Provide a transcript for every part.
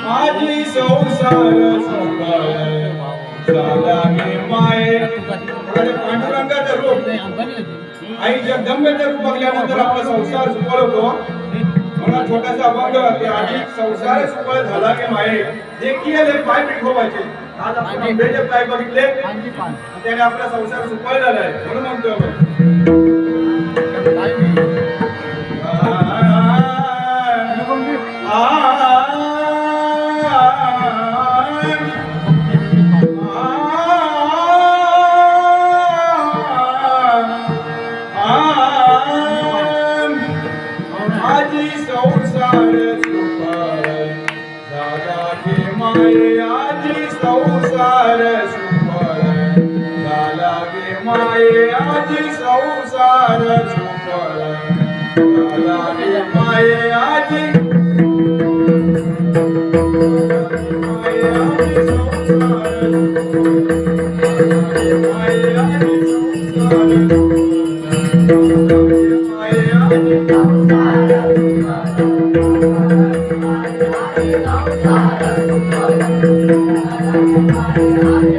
माझी संसार झाला मी रूप आई जगदंबेचं रूप बघल्यानंतर आपला संसार सुफळ मला छोटासा अभंग आधी संसार सुपळ झाला की माये. देखील पाय पिठवायचे आज आपण आंब्याचे पाय बघितले. त्याने आपला संसार सुफळ झालाय म्हणून म्हणतो संसार सुफळ झाला की माये. संसार सुफळ झाला की माये आजी संसार सुफळ झाला की माये आजी माये आजी संसार माये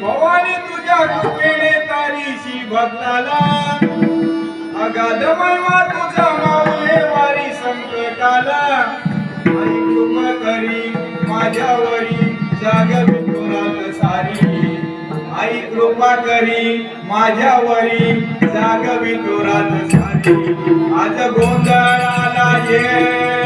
भवानी तुझ्या कृपेने तारीशी भक्ताला अगाध महिमा तुझा माऊले वारी संकटाला. आई कृपा करी माझ्यावरी जाग विठुरात सारी. आई कृपा करी माझ्यावरी जाग विठुरात सारी. आज गोंधळाला ये.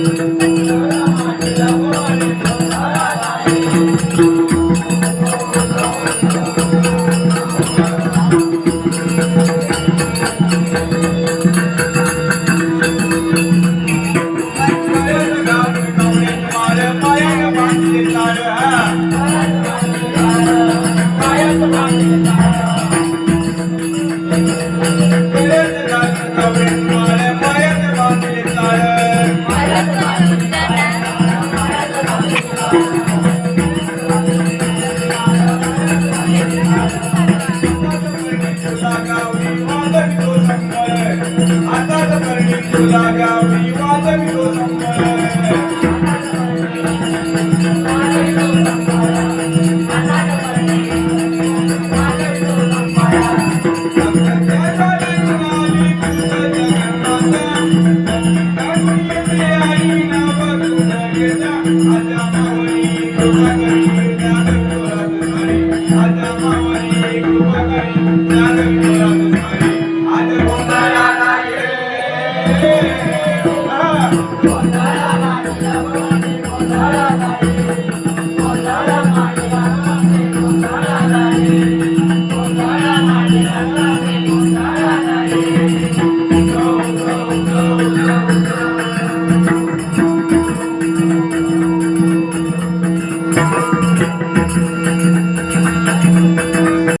Bye.